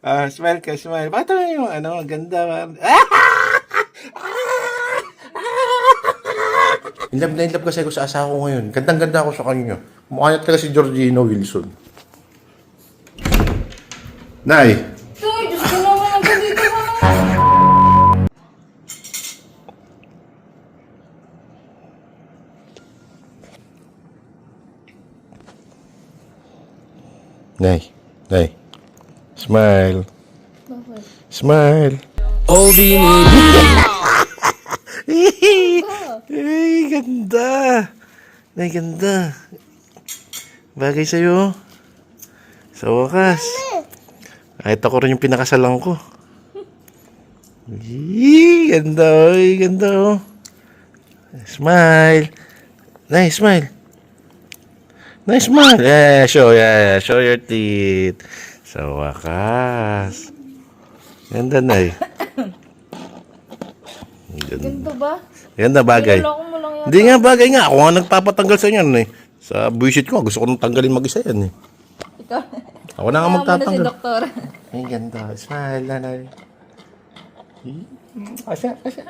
Ah, smile ka, smile. Bakit mo yung ano, ang ganda. man. In love na in love kasi ako sa asawa ko ngayon. Gandang-ganda ako sa kanya. Mukha niya talaga si Georgino Wilson. Nay, Ay, Diyos ko naman, ang dito ka naman. Nay, Nay. Smile. Smile. All di ni Ay, ganda. Ay, ganda. Bagay sa'yo. Sa wakas. Kahit ako rin yung pinakasalan ko. Ay, ganda, ay, ganda, oh. Smile. Nice, smile. Nice smile. Yeah, show, yeah, show your teeth. Sa wakas. Ganda, Nay. Ganda. Ganito ba? Ganda bagay. Hindi nga bagay nga. Ako nga nagpapatanggal sa inyo eh. Sa buwisit ko, gusto ko nang tanggalin mag-isa yan eh. Ikaw. Ako na nga Kaya mo na si magtatanggal. doktor. Ay, ganda. Smile, nanay. Asya, asya.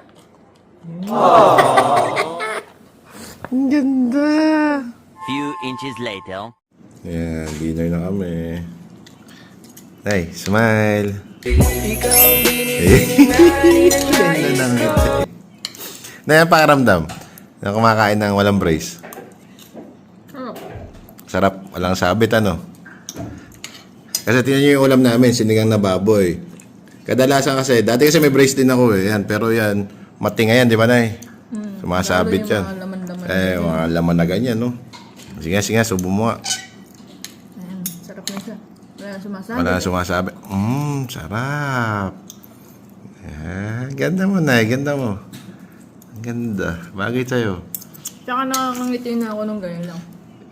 Ang ganda. Few inches later. Yan, dinner na kami. Ay, smile. Ganda ng. Na yan pakiramdam na kumakain ng walang brace. Sarap, walang sabit ano. Kasi tingnan nyo yung ulam namin, sinigang na baboy. Kadalasan kasi, dati kasi may brace din ako eh, yan, pero yan, matinga yan, di ba nay? Sumasabit lalo yung yan. mga laman-laman eh, mga laman na ganyan, no? Sige, sige, subo mo nga. Ayan, sarap na siya. Wala na sumasabi. Wala sumasabi. Mmm, sarap. Ah, ganda mo na, ganda mo. Ang ganda. Bagay sa'yo. Tsaka nakakangiti na ako nung ganyan lang.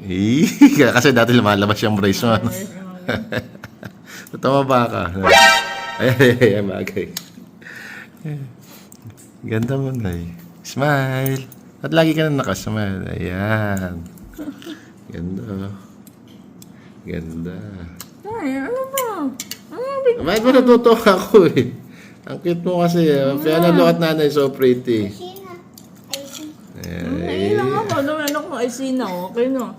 Eh, kasi dati lumalabas yung brace mo. ano? Totoo ba ka? Ay, ay, ay, ay, bagay. Ganda mo na Smile. At lagi ka na nakasmile. Ayan. Ganda. Ganda. Ay, ano ba? Ano ba? Bakit ba natutuwa ako eh? Ang cute mo kasi. Eh. Kaya nalo at nanay so pretty. Ay, lang ako. Ano anak mo ay sina. Okay no.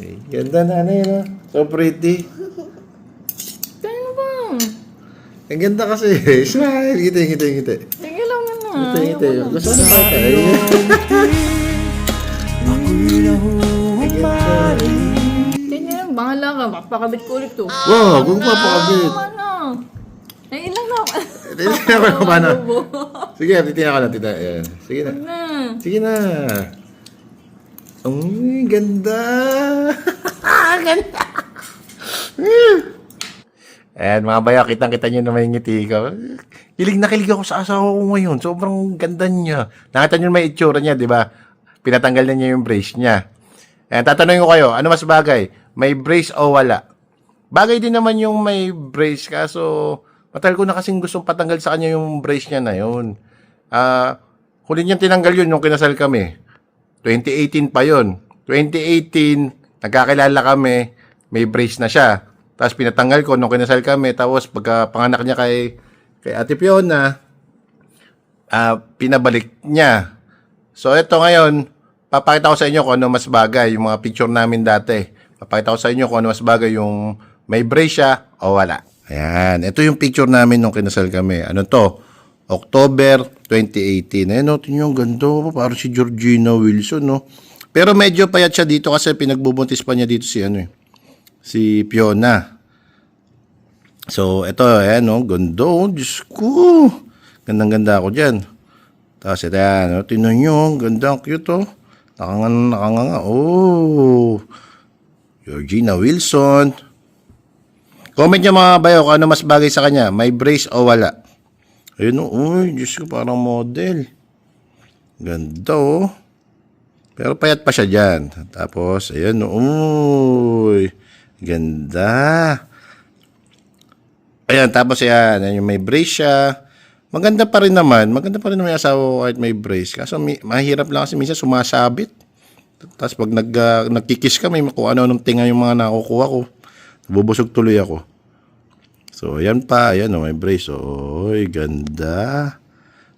Eh, ganda nanay no? So pretty. Kaya ba? Ang ganda kasi. eh. Smile. Ngiti, ngiti, ngiti. Sige lang na. Ngiti, ngiti. Gusto mo ba tayo? Tingnan, bahala ka. Makapakabit ko ulit to. Wow, kung papakabit. Ano? Ay, ilang na ako. Titignan ko na paano. Sige, titignan ko na. Titignan. Ayan. Sige na. Na. Sige na. Ang ganda. ganda. Ayan, mga bayo, kitang-kita nyo na may ngiti ko. Kilig na kilig ako sa asawa ko ngayon. Sobrang ganda niya. Nakita nyo may itsura niya, di ba? Pinatanggal na niya yung brace niya. Ayan, tatanungin ko kayo, ano mas bagay? May brace o wala? Bagay din naman yung may brace, kaso matagal ko na kasing gustong patanggal sa kanya yung brace niya na yun. Ah, huli niyang tinanggal yun nung kinasal kami. 2018 pa yon. 2018, nagkakilala kami, may brace na siya. Tapos pinatanggal ko nung kinasal kami. Tapos pagka panganak niya kay, kay Ate Fiona, ah, pinabalik niya. So ito ngayon, papakita ko sa inyo kung ano mas bagay, yung mga picture namin dati. Papakita ko sa inyo kung ano mas bagay, yung may brace siya o wala. Ayan, ito yung picture namin nung kinasal kami. Ano to? October 2018. Ayan, no, tingnan yung ganda. oh, Parang si Georgina Wilson, no? Pero medyo payat siya dito kasi pinagbubuntis pa niya dito si ano eh. Si Fiona. So, ito, ayan, no? Ganda, oh. Diyos ko. Gandang-ganda ako dyan. Tapos, ito yan, no? Tingnan nyo, ganda, cute, oh. Nakanganga, nakanganga, oh. Georgina Wilson. Comment nyo mga bayo kung ano mas bagay sa kanya. May brace o wala. Ayun o. Uy, Diyos ko, parang model. Ganda oh. Pero payat pa siya dyan. Tapos, ayun o. Uy. Ganda. Ayan, tapos yan. Ayan, yung may brace siya. Maganda pa rin naman. Maganda pa rin naman yung asawa ko kahit may brace. Kaso mi- mahirap lang kasi minsan sumasabit. Tapos pag nag, uh, nagkikis kami, kung ano-anong tinga yung mga nakukuha ko, bubusog tuloy ako. So, ayan pa. Ayan, oh, may brace. Oy, ganda.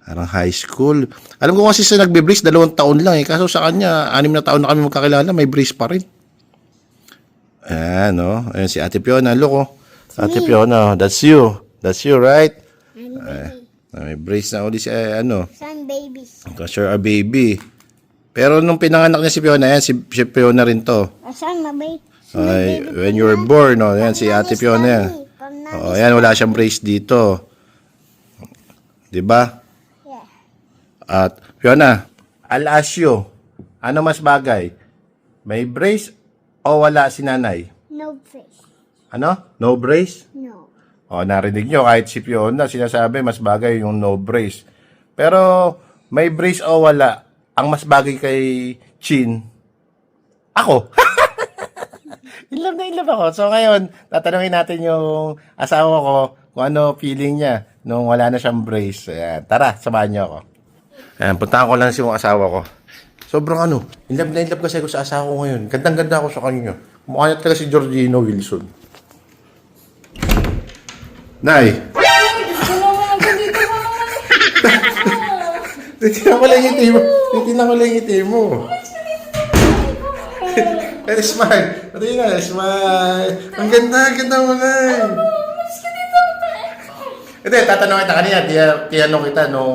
Parang high school. Alam ko kasi sa nagbe-brace, dalawang taon lang eh. Kaso sa kanya, anim na taon na kami magkakilala, may brace pa rin. Ayan, oh. Ayan si Ate Fiona. Look, oh. Ate Fiona, that's you. That's you, right? Baby. Ah, may brace na ulit si, eh, ano, babies. Because you're a baby. Pero nung pinanganak niya si Fiona, yan, si, si Fiona rin to. Some baby. Ay, when you were born, no, yan, si Ate yan. Oo, yan, wala siyang brace dito. Di ba? Yeah. At, Fiona, I'll ask you, ano mas bagay? May brace o wala si nanay? No face. Ano? No brace? No. O, narinig nyo, kahit si Fiona, sinasabi, mas bagay yung no brace. Pero, may brace o wala, ang mas bagay kay Chin, ako. in love na in love ako. So, ngayon, tatanungin natin yung asawa ko kung ano feeling niya nung wala na siyang brace. Ayan, tara, samahan niyo ako. Ayan, puntahan ko lang si yung asawa ko. Sobrang ano, in love na in love kasi ako sa asawa ko ngayon. Gandang-ganda ako sa kanya. Mukha niya talaga si Georgino Wilson. Nay, Titignan ko lang yung ngiti mo. Titignan ko lang yung ngiti mo. Eh, smile. Pati na, smile. Ang ganda, ang ganda mo na. Hindi, tatanong kita kanina. Tiya- Tiyanong kita nung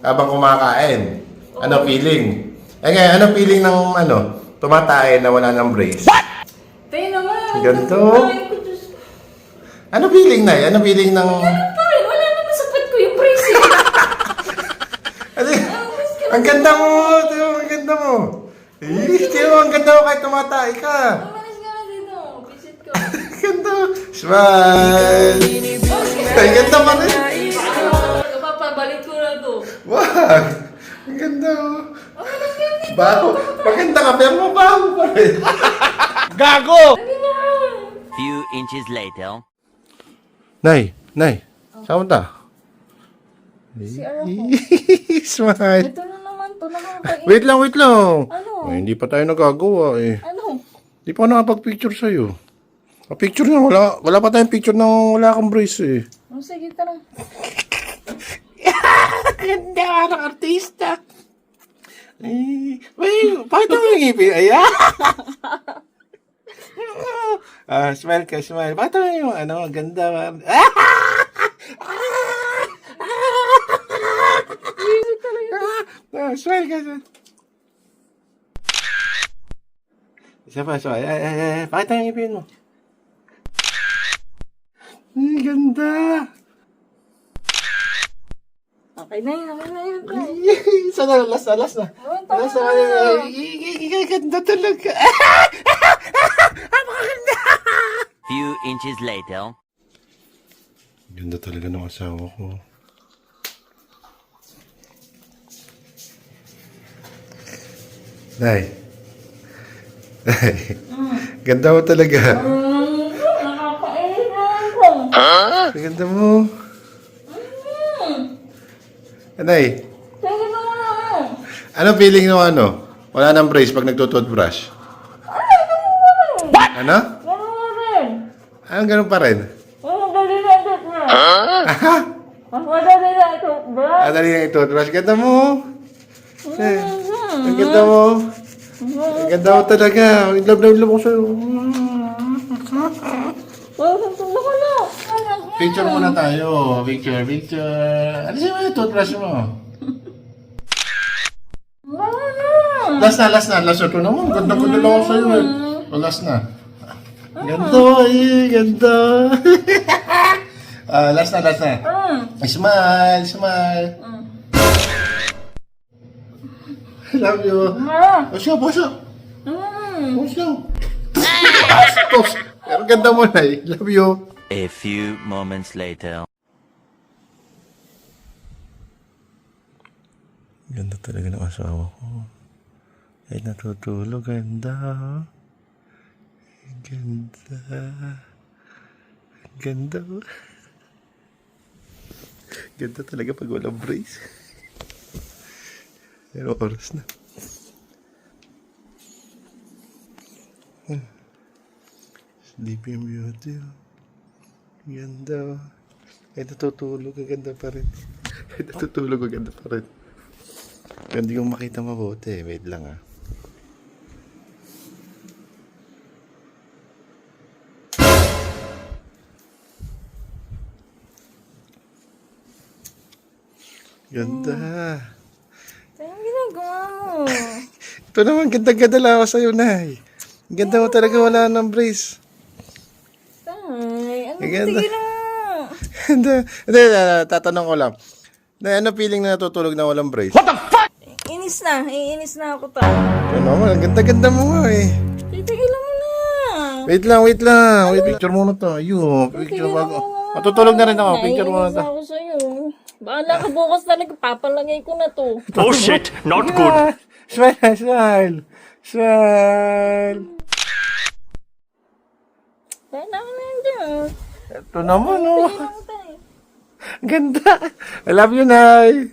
habang kumakain. Ano feeling? Eh ngayon, ano feeling ng ano, tumatae na wala ng brace? Tayo naman. Ganito. Ano feeling na? Ano feeling ng... Pare, wala naman sapat ko yung brace. eh. Ano, ang ganda mo! Ang ganda mo! Eh, tiyo, ang ganda mo kahit tumatae ka! Umalis ka na dito. Visit ko. Ganda! Smile! Ay, ganda pa rin! Papabalik ko na to. Wag! Ang ganda oh! Bago! Maganda ka, pero mabaho pa rin! Gago! Few inches later. Nay! Nay! Saan ta? Si Ara ko. Smile! Ito na naman to. Nakakain. Wait lang, wait lang! Ano? Ay, hindi pa tayo nagagawa eh. Ano? Hindi pa ako nakapag-picture sa'yo. Pa-picture na, wala, wala pa tayong picture ng wala kang brace eh. Oh, sige, tara. Ganda ka ng artista. Ay, wait, bakit yung ngipin? Ayan! ah, smile ka, smile. Bakit ako yung ano, ang ganda. man. Ah! Ah, smile ka, smile. Isa pa, smile. Ay, ay, ay, bakit ang ngipin mo? Ay, ganda. Okay na yun. Okay na yun. tay. Isa na, last na, last na. Oh, tama Last na, na. ay, ay, ay, ay, ganda talaga. Few inches later. Ganda talaga ng asawa ko. Nay. Nay. Ganda mo talaga. Ako. Ganda mo. Nay, Sige na lang. ano feeling ng ano? Wala nang brace pag nagtutoothbrush. Ano? Ganun mo rin. Anong ganun pa rin? Bro. Ah, dali na i-toothbrush. Ganda mo. Eh, ang ganda mo. Ang ganda mo talaga. Ang love na love ko sa'yo. Oh, ko. Picture muna tayo. Picture, picture. Ano sa'yo yung toothbrush mo? Last na, last na. Last na ito naman. Ganda ko lang ako sa'yo eh. O, last na. Ganda, eh. Ganda. Ah, last na, last na. Mm. Smile, smile. I love you. Ah. Push up, push up. Mm. Push up. Bastos. Pero ganda mo na eh. Love you. A few moments later. Ganda talaga ng asawa ko. Ay, natutulog. Ganda. Ganda. Ganda. Ganda talaga pag walang brace. Pero oras na. Sleeping Beauty. Ganda. Kahit natutulog, ganda pa rin. Kahit natutulog, ganda pa rin. Hindi ko makita mabuti. Wait lang ah. Ganda. Mo? Ito naman, ganda-ganda lang ako sa'yo, Nay. Ganda mo talaga, wala ng brace. Tay, ano Ang ganda. tigil mo? Hindi, hindi, ah, tatanong ko lang. Na, ano feeling na natutulog na walang brace? What the Inis na, iinis na ako ta. Ano naman, ang ganda-ganda mo nga eh. Titigil mo na. Wait lang, wait lang. Wait, picture muna to. Ayun, picture Tigilan bago. mo nga. Matutulog na rin ako. Picture muna Naiinis to. ako sa'yo. Bahala ka bukas talaga, papalagay ko na to. Oh shit, not good. Smile, smile. Smile. Dahil ako na yun dyan. Ito naman, oh. Ganda. I love you, Nay.